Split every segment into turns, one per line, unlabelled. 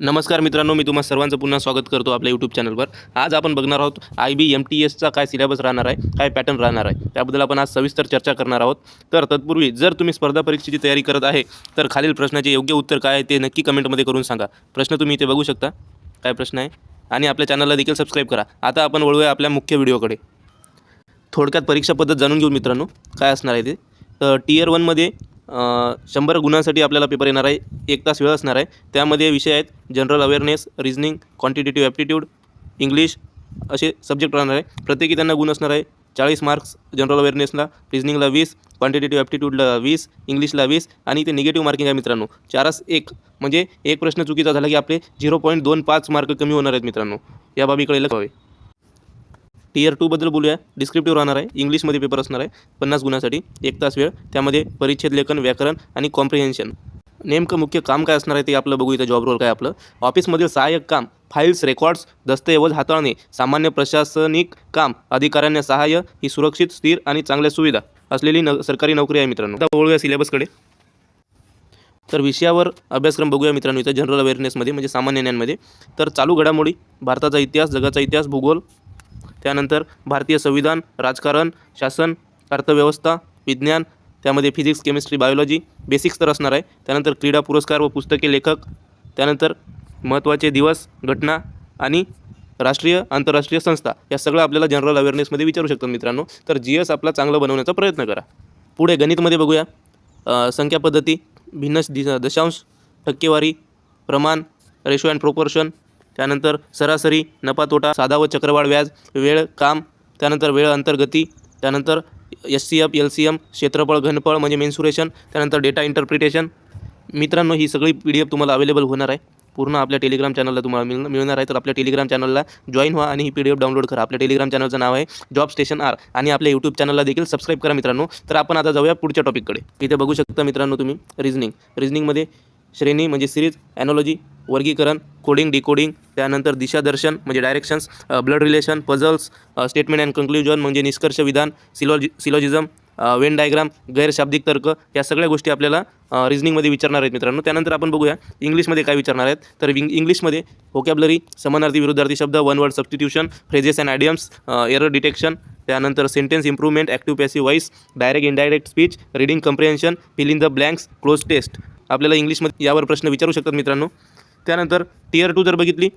नमस्कार मित्रांनो मी तुम्हा सर्वांचं पुन्हा स्वागत करतो आपल्या यूट्यूब चॅनलवर आज आपण बघणार आहोत आय बी एम टी एसचा काय सिलेबस राहणार आहे काय पॅटर्न राहणार आहे. त्याबद्दल आपण आज सविस्तर चर्चा करणार आहोत. तर तत्पूर्वी जर तुम्ही स्पर्धा परीक्षेची तयारी करत आहे तर खालील प्रश्नाचे योग्य उत्तर काय आहे ते नक्की कमेंटमध्ये करून सांगा. प्रश्न तुम्ही इथे बघू शकता. काय प्रश्न आहे? आणि आपल्या चॅनलला देखील सबस्क्राईब करा. आता आपण वळूया आपल्या मुख्य व्हिडिओकडे थोडक्यात परीक्षा पद्धत जाणून घेऊ मित्रांनो. काय असणार आहे ते? तर टीयर वनमध्ये शंभर गुणांसाठी आपल्याला पेपर येणार आहे. एक तास वेळ असणार आहे. त्यामध्ये विषय आहेत general awareness reasoning quantitative aptitude English असे सब्जेक्ट राहणार आहे. प्रत्येकी त्यांना गुण असणार आहे. चाळीस मार्क्स जनरल अवेअरनेसला रिझनिंगला वीस क्वांटिटेटिव्ह ॲप्टिट्यूडला वीस इंग्लिशला वीस आणि ते निगेटिव्ह मार्किंग आहे मित्रांनो. चारच एक. म्हणजे एक प्रश्न चुकीचा झाला की आपले झिरो पॉईंट दोन पाच मार्क कमी होणार आहेत मित्रांनो. या बाबीकडे लक्ष हवे टीयर टूबद्दल बोलूया. डिस्क्रिप्टिव्ह राहणार आहे. इंग्लिशमध्ये पेपर असणार आहे. पन्नास गुणासाठी. एक तास वेळ. त्यामध्ये परिच्छेद लेखन व्याकरण आणि कॉम्प्रिहेन्शन नेमकं मुख्य काम काय असणार आहे ते आपलं बघू. इथं जॉब रोल काय आपलं? ऑफिसमधील सहाय्यक काम फाईल्स रेकॉर्ड्स दस्तऐवज हाताळणे सामान्य प्रशासनिक काम अधिकाऱ्यांना सहाय्य ही सुरक्षित स्थिर आणि चांगल्या सुविधा असलेली न सरकारी नोकरी आहे मित्रांनो. आता बोलूया सिलेबसकडे तर विषयावर अभ्यासक्रम बघूया मित्रांनो. इथं जनरल अवेअरनेसमध्ये म्हणजे सामान्य ज्ञानमध्ये. तर चालू घडामोडी भारताचा इतिहास जगाचा इतिहास भूगोल त्यानंतर भारतीय संविधान राजकारण शासन अर्थव्यवस्था विज्ञान त्यामध्ये फिजिक्स केमिस्ट्री बायोलॉजी बेसिक्स तर असणार आहे. त्यानंतर क्रीडा पुरस्कार व पुस्तके लेखक त्यानंतर महत्त्वाचे दिवस घटना आणि राष्ट्रीय आंतरराष्ट्रीय संस्था या सगळं आपल्याला जनरल अवेअरनेसमध्ये विचारू शकतात मित्रांनो. तर जी एस आपला चांगलं बनवण्याचा प्रयत्न करा. पुढे गणितमध्ये बघूया. संख्या पद्धती भिन्न दि दशांश टक्केवारी प्रमाण रेशो अँड प्रोपोर्शन त्यानंतर सरासरी नफा तोटा साधा व चक्रवाढ व्याज वेळ काम त्यानंतर वेळ अंतर्गती त्यानंतर S C F L C M क्षेत्रफळ घनफळ म्हणजे मेन्सुरेशन त्यानंतर डेटा इंटरप्रिटेशन. मित्रांनो ही सगळी पी डी एफ तुम्हाला अवेलेबल होणार आहे. पूर्ण आपल्या टेलिग्राम चॅनलला तुम्हाला मिळ मिळणार आहे. तर आपल्या टेलिग्राम चॅनलला जॉईन व्हा आणि ही पी डी एफ डाउनलोड करा. आपल्या टेलिग्राम चॅनलचं नाव आहे जॉब स्टेशन आर आणि आपल्या यूट्यूब चॅनलला देखील सबस्क्राईब करा मित्रांनो. तर आपण आता जाऊया पुढच्या टॉपिककडे इथे बघू शकता मित्रांनो तुम्ही रिझनिंग रिझनिंगमध्ये श्रेणी म्हणजे सिरीज ॲनॉलॉजी वर्गीकरण कोडिंग डिकोडिंग त्यानंतर दिशादर्शन म्हणजे directions blood relation puzzles statement and conclusion म्हणजे निष्कर्ष विधान सिलॉजि सिलॉजिझम वेन डायग्राम गैरशाब्दिक तर्क या सगळ्या गोष्टी आपल्याला रिझनिंगमध्ये विचारणार आहेत मित्रांनो. त्यानंतर आपण बघूया इंग्लिशमध्ये काय विचारणार आहेत. तर इंग इंग्लिशमध्ये व्होकॅबलरी समानार्थी विरुद्धार्थी शब्द one word substitution phrases and idioms error detection त्यानंतर sentence improvement active passive voice direct indirect speech reading comprehension filling the blanks cloze test आपल्याला इंग्लिशमध्ये यावर प्रश्न विचारू शकतात मित्रांनो. त्यानंतर टीयर टू जर बघितली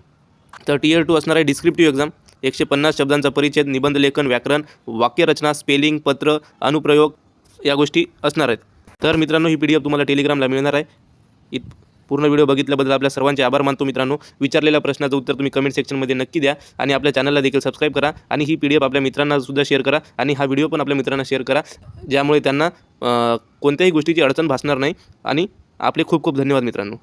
तर टीयर टू असणार आहे डिस्क्रिप्टिव्ह एक्झाम एकशे पन्नास शब्दांचा परिच्छेद निबंध लेखन व्याकरण वाक्यरचना स्पेलिंग पत्र अनुप्रयोग या गोष्टी असणार आहेत. तर मित्रांनो ही पी डी एफ तुम्हाला टेलिग्रामला मिळणार आहे. इत पूर्ण व्हिडिओ बघितल्याबद्दल आपल्या सर्वांचे आभार मानतो मित्रांनो. विचारलेल्या प्रश्नाचं उत्तर तुम्ही कमेंट सेक्शनमध्ये नक्की द्या आणि आपल्या चॅनलला देखील सबस्क्राईब करा आणि ही पी डी एफ आपल्या मित्रांना सुद्धा शेअर करा आणि हा व्हिडिओ पण आपल्या मित्रांना शेअर करा ज्यामुळे त्यांना कोणत्याही गोष्टीची अडचण भासणार नाही. आणि आपले खूप खूप धन्यवाद मित्रांनो.